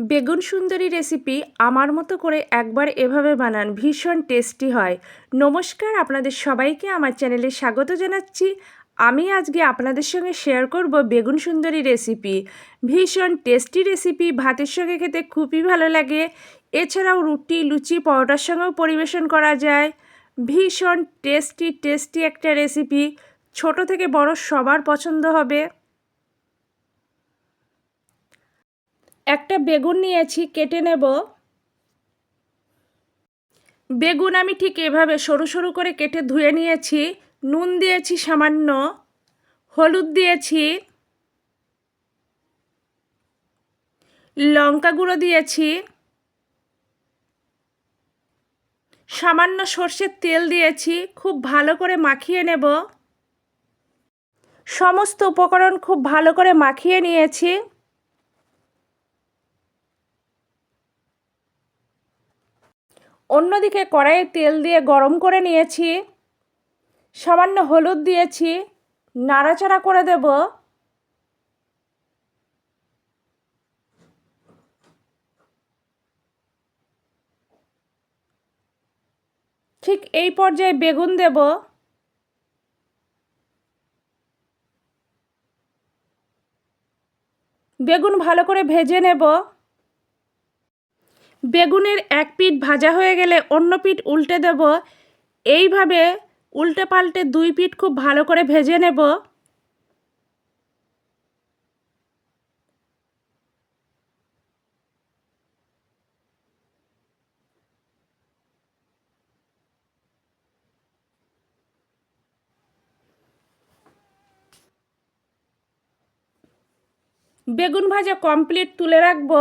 বেগুন সুন্দরী রেসিপি আমার মতো করে একবার এভাবে বানান, ভীষণ টেস্টি হয়। নমস্কার, আপনাদের সবাইকে আমার চ্যানেলে স্বাগত জানাচ্ছি। আমি আজকে আপনাদের সঙ্গে শেয়ার করব বেগুন সুন্দরী রেসিপি ভীষণ টেস্টি রেসিপি ভাতের সঙ্গে খেতে খুবই ভালো লাগে। এছাড়াও রুটি, লুচি, পরোটার সঙ্গেও পরিবেশন করা যায়। ভীষণ টেস্টি টেস্টি একটা রেসিপি ছোট থেকে বড় সবার পছন্দ হবে। একটা বেগুন নিয়েছি, কেটে নেব। বেগুন আমি ঠিক এভাবে সরু সরু করে কেটে ধুয়ে নিয়েছি। নুন দিয়েছি সামান্য, হলুদ দিয়েছি, লঙ্কা গুঁড়ো দিয়েছি, সামান্য সর্ষের তেল দিয়েছি, খুব ভালো করে মাখিয়ে নেব। সমস্ত উপকরণ খুব ভালো করে মাখিয়ে নিয়েছি। অন্যদিকে কড়াইয়ে তেল দিয়ে গরম করে নিয়েছি, সামান্য হলুদ দিয়েছি, নাড়াচাড়া করে দেব। ঠিক এই পর্যায়ে বেগুন দেব। বেগুন ভালো করে ভেজে নেব। বেগুনের এক পিঠ ভাজা হয়ে গেলে অন্য পিঠ উল্টে দেব। এইভাবে উল্টে পাল্টে দুই পিঠ খুব ভালো করে ভেজে নেব। বেগুন ভাজা কমপ্লিট তুলে রাখব।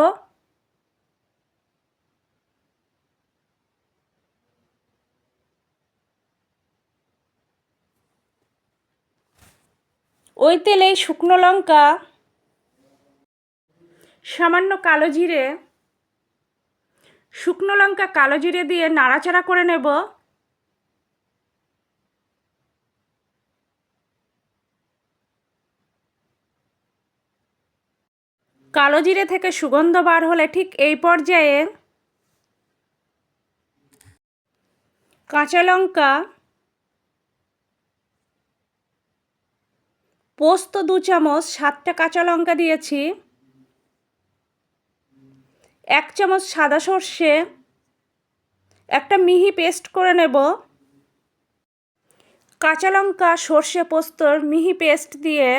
ওই তেলে শুকনো লঙ্কা, সামান্য কালো জিরে, শুকনো লঙ্কা, কালো জিরে দিয়ে নাড়াচাড়া করে নেব। কালো জিরে থেকে সুগন্ধ বার হলে ঠিক এই পর্যায়ে কাঁচা লঙ্কা পোস্ত দু চামচ, সাতটা কাঁচা লঙ্কা দিয়েছি। এক চামচ সাদা সর্ষে। একটা মিহি পেস্ট করে নেব। কাঁচা লঙ্কা, সর্ষে পোস্তর মিহি পেস্ট দিয়ে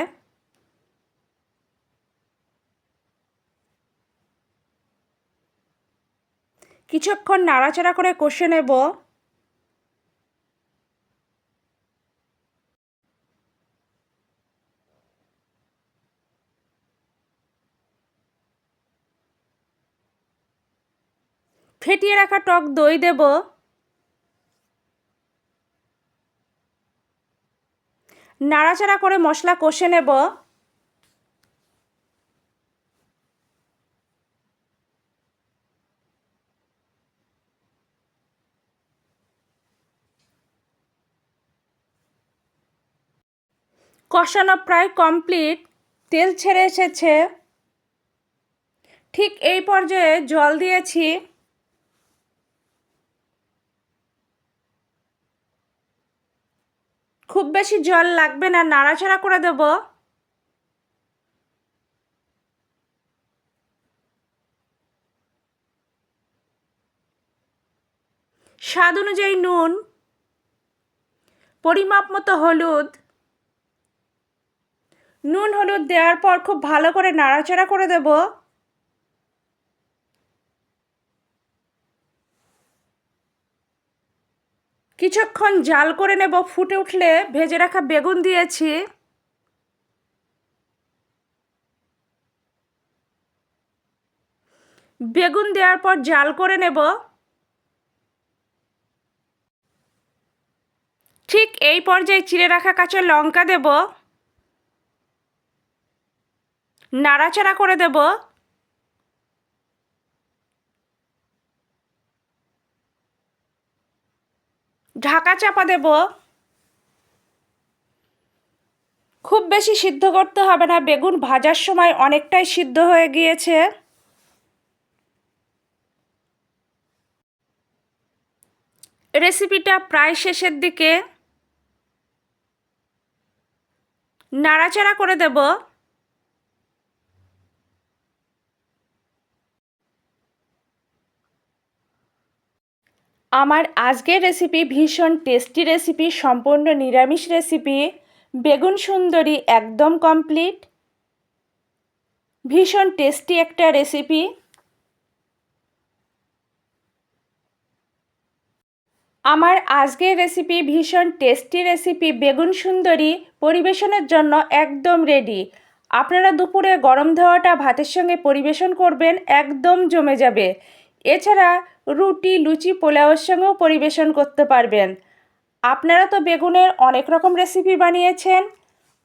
কিছুক্ষণ নাড়াচাড়া করে কষে নেব। ফেটিয়ে রাখা টক দই দেব। নাড়াচাড়া করে মশলা কষে নেব। কষানো প্রায় কমপ্লিট, তেল ছেড়ে এসেছে। ঠিক এই পর্যায়ে জল দিয়েছি। খুব বেশি জল লাগবে না, নাড়াচাড়া করে দেব। স্বাদ অনুযায়ী নুন, পরিমাপ মতো হলুদ। নুন হলুদ দেওয়ার পর খুব ভালো করে নাড়াচাড়া করে দেবো। কিছুক্ষণ জাল করে নেব, ফুটে উঠলে ভেজে রাখা বেগুন দিয়েছি। বেগুন দেওয়ার পর জাল করে নেব। ঠিক এই পর্যায়ে চিড়ে রাখা কাঁচা লঙ্কা দেব। নাড়াচাড়া করে দেবো। ঢাকা চাপা দেব। খুব বেশি সিদ্ধ করতে হবে না, বেগুন ভাজার সময় অনেকটাই সিদ্ধ হয়ে গিয়েছে। রেসিপিটা প্রায় শেষের দিকে নাড়াচাড়া করে দেবো। আমার আজকের রেসিপি ভীষণ টেস্টি রেসিপি সম্পূর্ণ নিরামিষ রেসিপি বেগুন সুন্দরী একদম কমপ্লিট ভীষণ টেস্টি একটা রেসিপি আমার আজকের রেসিপি ভীষণ টেস্টি রেসিপি বেগুন সুন্দরী পরিবেশনের জন্য একদম রেডি আপনারা দুপুরে গরম ধোয়াটা ভাতের সঙ্গে পরিবেশন করবেন, একদম জমে যাবে। এছাড়া রুটি, লুচি, পোলাওয়ের সঙ্গেও পরিবেশন করতে পারবেন। আপনারা তো বেগুনের অনেক রকম রেসিপি বানিয়েছেন।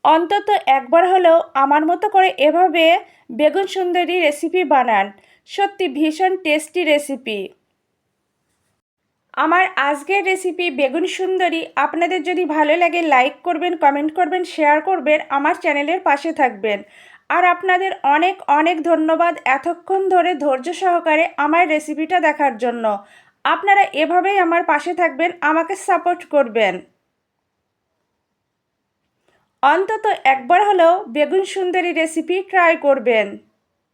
অন্তত একবার হলেও আমার মতো করে এভাবে বেগুন সুন্দরী রেসিপি বানান। সত্যি ভীষণ টেস্টি রেসিপি আমার আজকের রেসিপি বেগুন সুন্দরী, আপনাদের যদি ভালো লাগে লাইক করবেন কমেন্ট করবেন শেয়ার করবেন, আমার চ্যানেলের পাশে থাকবেন। আর আপনাদের অনেক অনেক ধন্যবাদ এতক্ষণ ধরে ধৈর্য সহকারে আমার রেসিপিটা দেখার জন্য। আপনারা এভাবেই আমার পাশে থাকবেন, আমাকে সাপোর্ট করবেন। অন্তত একবার হলেও বেগুন সুন্দরী রেসিপি ট্রাই করবেন।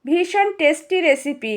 ভীষণ টেস্টি রেসিপি